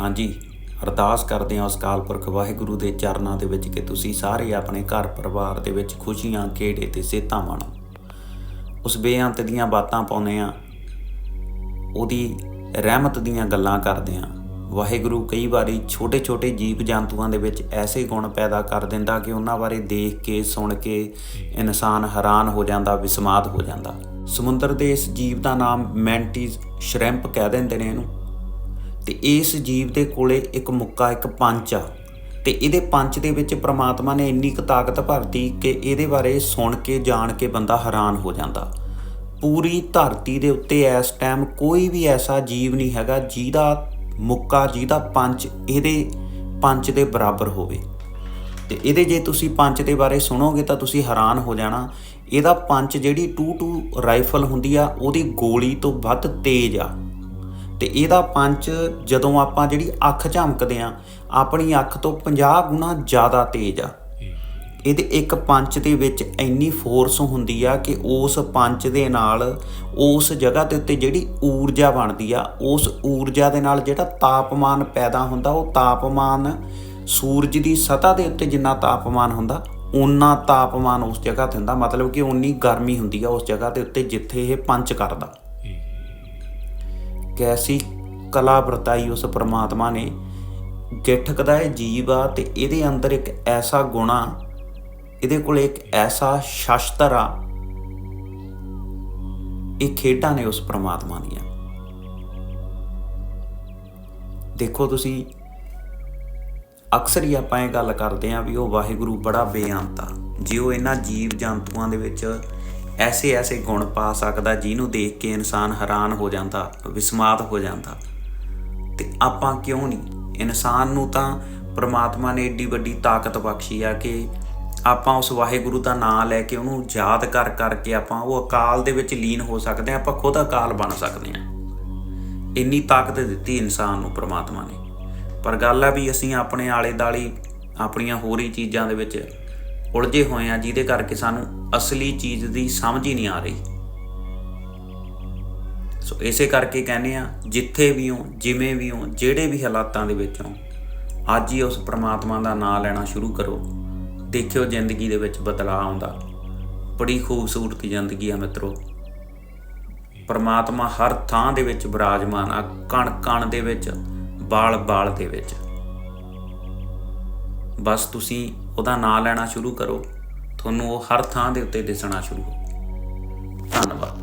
ਹਾਂਜੀ। ਅਰਦਾਸ ਕਰਦੇ ਹਾਂ ਉਸ ਕਾਲ ਪੁਰਖ ਵਾਹਿਗੁਰੂ ਦੇ ਚਰਨਾਂ ਦੇ ਵਿੱਚ ਕਿ ਤੁਸੀਂ ਸਾਰੇ ਆਪਣੇ ਘਰ ਪਰਿਵਾਰ ਦੇ ਵਿੱਚ ਖੁਸ਼ੀਆਂ, ਖੇੜੇ ਤੇ ਸਿਹਤਾਂ ਮਾਣੋ। ਉਸ ਬੇਅੰਤ ਦੀਆਂ ਬਾਤਾਂ ਪਾਉਂਦੇ ਆ ਉਹਦੀ ਰਹਿਮਤ ਦੀਆਂ ਗੱਲਾਂ ਕਰਦੇ ਆ ਵਾਹਿਗੁਰੂ ਕਈ ਵਾਰੀ ਛੋਟੇ ਛੋਟੇ ਜੀਵ ਜੰਤੂਆਂ ਦੇ ਵਿੱਚ ਐਸੇ ਗੁਣ ਪੈਦਾ ਕਰ ਦਿੰਦਾ ਕਿ ਉਹਨਾਂ ਬਾਰੇ ਦੇਖ ਕੇ, ਸੁਣ ਕੇ ਇਨਸਾਨ ਹੈਰਾਨ ਹੋ ਜਾਂਦਾ, ਵਿਸਮਾਦ ਹੋ ਜਾਂਦਾ। ਸਮੁੰਦਰ ਦੇ ਇਸ ਜੀਵ ਦਾ ਨਾਮ ਮੈਂਟੀਜ਼ ਸ਼੍ਰੈਂਪ ਕਹਿ ਦਿੰਦੇ ਨੇ ਇਹਨੂੰ। ਤੇ ਇਸ ਜੀਵ ਦੇ ਕੋਲੇ ਇੱਕ ਮੁੱਕਾ, ਇੱਕ ਪੰਚ ਆ। ਤੇ ਇਹਦੇ ਪੰਚ ਦੇ ਵਿੱਚ ਪ੍ਰਮਾਤਮਾ ਨੇ ਇੰਨੀ ਕੁ ਤਾਕਤ ਭਰਤੀ ਕਿ ਇਹਦੇ ਬਾਰੇ ਸੁਣ ਕੇ, ਜਾਣ ਕੇ ਬੰਦਾ ਹੈਰਾਨ ਹੋ ਜਾਂਦਾ। ਪੂਰੀ ਧਰਤੀ ਦੇ ਉੱਤੇ ਇਸ ਟਾਈਮ ਕੋਈ ਵੀ ਐਸਾ ਜੀਵ ਨਹੀਂ ਹੈਗਾ ਜਿਹਦਾ ਮੁੱਕਾ, ਜਿਹਦਾ ਪੰਚ ਇਹਦੇ ਪੰਚ ਦੇ ਬਰਾਬਰ ਹੋਵੇ। ਤੇ ਇਹਦੇ ਜੇ ਤੁਸੀਂ ਪੰਚ ਦੇ ਬਾਰੇ ਸੁਣੋਗੇ ਤਾਂ ਤੁਸੀਂ ਹੈਰਾਨ ਹੋ ਜਾਣਾ। ਇਹਦਾ ਪੰਚ ਜਿਹੜੀ 22 ਰਾਈਫਲ ਹੁੰਦੀ ਆ, ਉਹਦੀ ਗੋਲੀ ਤੋਂ ਵੱਧ ਤੇਜ਼ ਆ। ਤੇ ਇਹਦਾ ਪੰਚ ਜਦੋਂ ਆਪਾਂ ਜਿਹੜੀ ਅੱਖ ਝਮਕਦੇ ਆ ਆਪਣੀ ਅੱਖ ਤੋਂ 50 ਗੁਣਾ ਜ਼ਿਆਦਾ ਤੇਜ਼ ਆ। ਇਹਦੇ ਇੱਕ ਪੰਚ ਦੇ ਵਿੱਚ ਇੰਨੀ ਫੋਰਸ ਹੁੰਦੀ ਆ ਕਿ ਉਸ ਪੰਚ ਦੇ ਨਾਲ ਉਸ ਜਗ੍ਹਾ ਦੇ ਉੱਤੇ ਜਿਹੜੀ ਊਰਜਾ ਬਣਦੀ ਆ, ਉਸ ਊਰਜਾ ਦੇ ਨਾਲ ਜਿਹੜਾ ਤਾਪਮਾਨ ਪੈਦਾ ਹੁੰਦਾ, ਉਹ ਤਾਪਮਾਨ ਸੂਰਜ ਦੀ ਸਤਹ ਦੇ ਉੱਤੇ ਜਿੰਨਾ ਤਾਪਮਾਨ ਹੁੰਦਾ ਉਨਾ ਤਾਪਮਾਨ ਉਸ ਜਗ੍ਹਾ ਤੇ ਹੁੰਦਾ। ਮਤਲਬ ਕਿ ਉਨੀ ਗਰਮੀ ਹੁੰਦੀ ਆ ਉਸ ਜਗ੍ਹਾ ਦੇ ਉੱਤੇ ਜਿੱਥੇ ਇਹ ਪੰਚ ਕਰਦਾ। ਕੈਸੀ ਕਲਾ ਵਰਤਾਈ ਉਸ ਪ੍ਰਮਾਤਮਾ ਨੇ ਗਿੱਠਕ ਦਾ ਇਹ ਜੀਵ ਆ ਤੇ ਇਹਦੇ ਅੰਦਰ ਇੱਕ ਐਸਾ ਗੁਣਾ ਇਹਦੇ ਕੋਲ ਇੱਕ ਐਸਾ ਸ਼ਸਤਰ ਆ। ਇਹ ਖੇਡਾਂ ਨੇ ਉਸ ਪ੍ਰਮਾਤਮਾ ਦੀਆਂ। ਦੇਖੋ ਤੁਸੀਂ, ਅਕਸਰ ਹੀ ਆਪਾਂ ਇਹ ਗੱਲ ਕਰਦੇ ਆਂ ਵੀ ਉਹ ਵਾਹਿਗੁਰੂ ਬੜਾ ਬੇਅੰਤ ਆ। ਜੇ ਉਹ ਇਹਨਾਂ ਜੀਵ ਜੰਤੂਆਂ ਦੇ ਵਿੱਚ ਐਸੇ ਐਸੇ ਗੁਣ ਪਾ ਸਕਦਾ ਜਿਹਨੂੰ ਦੇਖ ਕੇ ਇਨਸਾਨ ਹੈਰਾਨ ਹੋ ਜਾਂਦਾ, ਵਿਸਮਾਤ ਹੋ ਜਾਂਦਾ। ਤੇ ਆਪਾਂ ਕਿਉਂ ਨਹੀਂ? ਇਨਸਾਨ ਨੂੰ ਤਾਂ ਪ੍ਰਮਾਤਮਾ ਨੇ ਏਡੀ ਵੱਡੀ ਤਾਕਤ ਬਖਸ਼ੀ ਆ ਕਿ ਆਪਾਂ ਉਸ ਵਾਹਿਗੁਰੂ ਦਾ ਨਾਮ ਲੈ ਕੇ ਉਹਨੂੰ ਯਾਦ ਕਰ ਕਰਕੇ ਆਪਾਂ ਉਹ ਅਕਾਲ ਦੇ ਵਿੱਚ ਲੀਨ ਹੋ ਸਕਦੇ ਆ ਆਪਾਂ ਖੁਦ ਅਕਾਲ ਬਣ ਸਕਦੇ ਆ ਇੰਨੀ ਤਾਕਤ ਦਿੱਤੀ ਇਨਸਾਨ ਨੂੰ ਪ੍ਰਮਾਤਮਾ ਨੇ। ਪਰ ਗੱਲ ਆ ਵੀ ਅਸੀਂ ਆਪਣੇ ਆਲੇ ਦਾਲੀ ਆਪਣੀਆਂ ਹੋਰ ਹੀ ਚੀਜ਼ਾਂ ਦੇ ਵਿੱਚ ਉਲਝੇ ਹੋਏ ਆ ਜਿਹਦੇ ਕਰਕੇ ਸਾਨੂੰ ਅਸਲੀ ਚੀਜ਼ ਦੀ ਸਮਝ ਹੀ ਨਹੀਂ ਆ ਰਹੀ। ਸੋ ਇਸੇ ਕਰਕੇ ਕਹਿੰਦੇ ਆ ਜਿੱਥੇ ਵੀ ਹੋ, ਜਿਵੇਂ ਵੀ ਹੋ, ਜਿਹੜੇ ਵੀ ਹਾਲਾਤਾਂ ਦੇ ਵਿੱਚ ਹੋ, ਅੱਜ ਹੀ ਉਸ ਪ੍ਰਮਾਤਮਾ ਦਾ ਨਾਮ ਲੈਣਾ ਸ਼ੁਰੂ ਕਰੋ। ਦੇਖਿਓ ਜ਼ਿੰਦਗੀ ਦੇ ਵਿੱਚ ਬਦਲਾਅ ਆਉਂਦਾ। ਬੜੀ ਖੂਬਸੂਰਤ ਜ਼ਿੰਦਗੀ ਆ ਮਿੱਤਰੋ। ਪਰਮਾਤਮਾ ਹਰ ਥਾਂ ਦੇ ਵਿੱਚ ਬਿਰਾਜਮਾਨ ਆ ਕਣ ਕਣ ਦੇ ਵਿੱਚ ਬਾਲ ਬਾਲ ਦੇ ਵਿੱਚ। ਬਸ ਤੁਸੀਂ ਉਹਦਾ ਨਾਮ ਲੈਣਾ ਸ਼ੁਰੂ ਕਰੋ। ਤੁਹਾਨੂੰ ਉਹ ਹਰ ਥਾਂ ਦੇ ਉੱਤੇ ਦਿਸਣਾ ਸ਼ੁਰੂ ਹੋ ਧੰਨਵਾਦ।